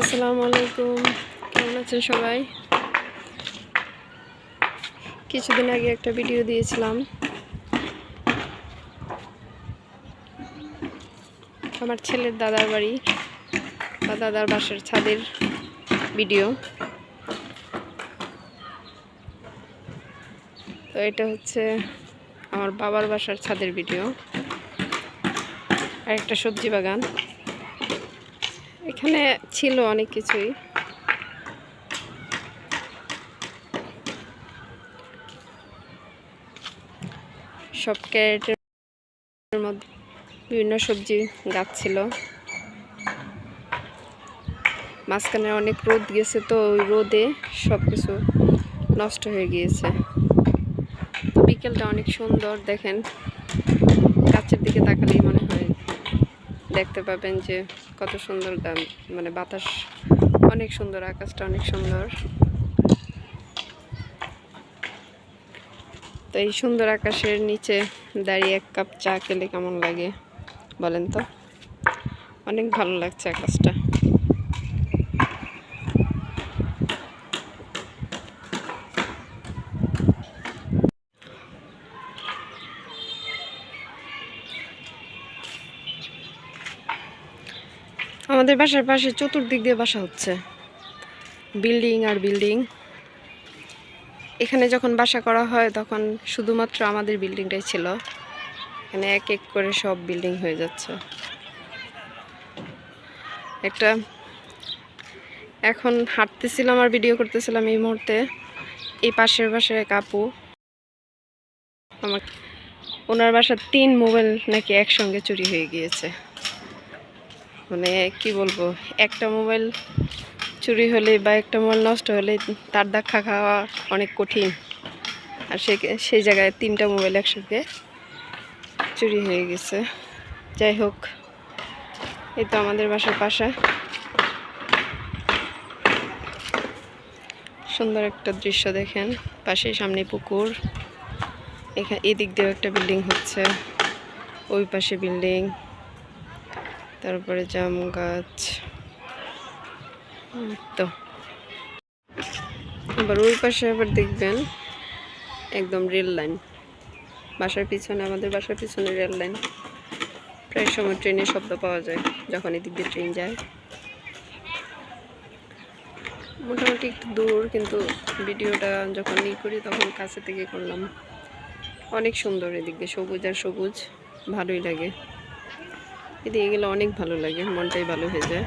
আসসালামু আলাইকুম। কেমন আছেন সবাই? কিছুদিন আগে একটা ভিডিও দিয়েছিলাম। আমার ছেলের দাদার বাড়ি বা দাদার বাসার ছাদের ভিডিও। তো এটা হচ্ছে আমার বাবার বাসার ছাদের ভিডিও। আর একটা সবজি বাগান। এখানে ছিল অনেক কিছুই। সব ক্যারেটের মধ্যে বিভিন্ন সবজি গাছ ছিল। মাঝখানে অনেক রোদ গেছে তো ওই রোদে সব কিছু নষ্ট হয়ে গিয়েছে। তো বিকেলটা অনেক সুন্দর দেখেন। গাছের দিকে তাকালেই মনে হয় দেখতে পাবেন যে কত সুন্দর মানে বাতাস অনেক সুন্দর, আকাশটা অনেক সুন্দর। তো এই সুন্দর আকাশের নিচে দাঁড়িয়ে এক কাপ চা খেলে কেমন লাগে বলেন তো? অনেক ভালো লাগছে আকাশটা। আমাদের বাসার পাশে চতুর্দিক দিয়ে বাসা হচ্ছে। বিল্ডিং আর বিল্ডিং। এখানে যখন বাসা করা হয়, তখন শুধুমাত্র আমাদের বিল্ডিংটাই ছিল। এখানে এক এক করে সব বিল্ডিং হয়ে যাচ্ছে। একটা এখন হাঁটতেছিলাম আর ভিডিও করতেছিলাম এই মুহূর্তে। এই পাশের বাসায় এক আপু। আমার ওনার বাসার তিন মোবাইল নাকি একসঙ্গে চুরি হয়ে গিয়েছে। মানে কি বলব, একটা মোবাইল চুরি হলে বা একটা মোবাইল নষ্ট হলে তার দেখা খাওয়া অনেক কঠিন। আর সে সেই জায়গায় তিনটা মোবাইল একসঙ্গে চুরি হয়ে গেছে। যাই হোক, এই তো আমাদের বাসার পাশে। সুন্দর একটা দৃশ্য দেখেন, পাশে সামনে পুকুর এখানে এদিক দিয়েও একটা বিল্ডিং হচ্ছে, ওই পাশে বিল্ডিং। তারপরে জাম গাছ। তো। আবার ওই পাশে আবার দেখবেন একদম রেল লাইন। বাসার পিছনে, আমাদের বাসার পিছনে রেল লাইন। প্রায় সময় ট্রেনের শব্দ পাওয়া যায়, যখন এদিক দিয়ে ট্রেন যায়। মোটামুটি একটু দূর, কিন্তু ভিডিওটা যখন ই করি তখন কাছে থেকে করলাম। অনেক সুন্দর এদিক দিয়ে, সবুজ আর সবুজ, ভালোই লাগে। এদিকে গেলে অনেক ভালো লাগে মনটাই ভালো হয়ে যায়।